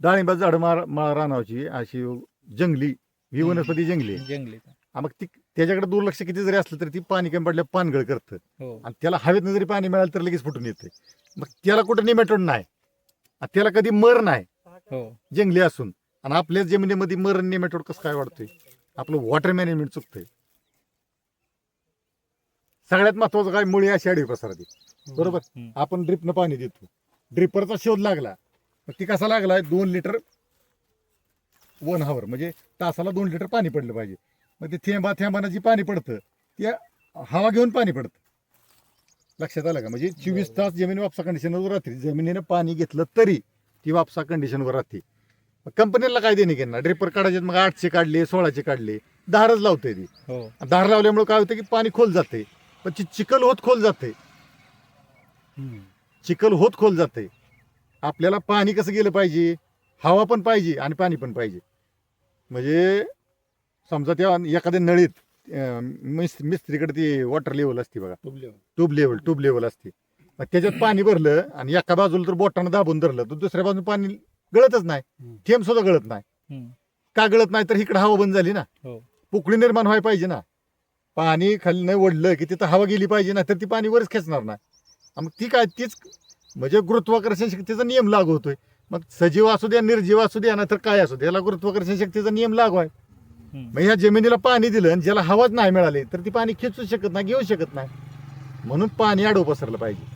डाळिंबाचं झाड मार माळ रानावची अशी जंगली ही हम्म. वनस्पती जंगली. आहे जंगली. हा, मग ती त्याच्याकडे दुर्लक्ष किती जरी असलं तरी ती पाणी कमी पडल्या पानगळ करतं. हो. आणि त्याला हवेतनं जरी पाणी मिळालं तर लगेच फुटून येते मग त्याला कुठं निमेटोड नाही. आणि त्याला कधी मर नाही. हो. जंगली असून. आणि आपल्या जमिनीमध्ये मर निमेटोड कसं काय वाढतोय? आपलं वॉटर मॅनेजमेंट चुकतंय. सगळ्यात महत्वाचं काय? मुळी अशी आडवी पसरते. बरोबर? हम्म. आपण ड्रिपनं पाणी देतो. ड्रिपरचा शोध लागला. मग ती कसा लागला दोन लिटर वन हावर म्हणजे तासाला दोन लिटर पाणी पडलं पाहिजे. मग ते थेंबा थेंबानं जी पाणी पडतं ते हवा घेऊन पाणी पडतं. लक्षात आलं का? म्हणजे चोवीस तास जमीन वापसा कंडिशनवर राहते जमिनीनं पाणी घेतलं तरी ती वापसा कंडिशनवर राहते. कंपनीला काय देणे घेणार? ड्रिपर काढायचे मग आठशे काढले सोळाचे काढले. दारच लावते ती. हो. दार लावल्यामुळे काय होतं की पाणी खोल जाते पण ती चिखल होत खोल जाते चिखल होत खोल जाते आपल्याला पाणी कसं गेलं पाहिजे? हवा पण पाहिजे आणि पाणी पण पाहिजे. म्हणजे समजा त्या एखाद्या नळीत मिस मिस्त्रीकडे ती वॉटर लेवल असते बघा. ट्यूब लेवल ट्यूब लेवल असते. मग त्याच्यात पाणी भरलं आणि एका बाजूला तर बोटानं दाबून धरलं तर दुसऱ्या बाजूला पाणी गळतच नाही. थेंब सुद्धा गळत नाही. का गळत नाही? तर इकडे हवा बंद झाली ना. हो. पोकळी निर्माण व्हायला पाहिजे ना. पाणी खाली नाही ओढलं की तिथं हवा गेली पाहिजे ना तर ती पाणी वरच खेचणार नाही. मग ती काय तीच म्हणजे गुरुत्वाकर्षण शक्तीचा नियम लागू होतोय. मग सजीव असू द्या निर्जीव असू द्या ना तर काय असू द्या याला गुरुत्वाकर्षण शक्तीचा नियम लागू आहे. मग ह्या जमिनीला पाणी दिलं आणि ज्याला हवाच नाही मिळाली तर ती पाणी खेचू शकत नाही घेऊ शकत नाही. म्हणून पाणी आडव पसरलं पाहिजे.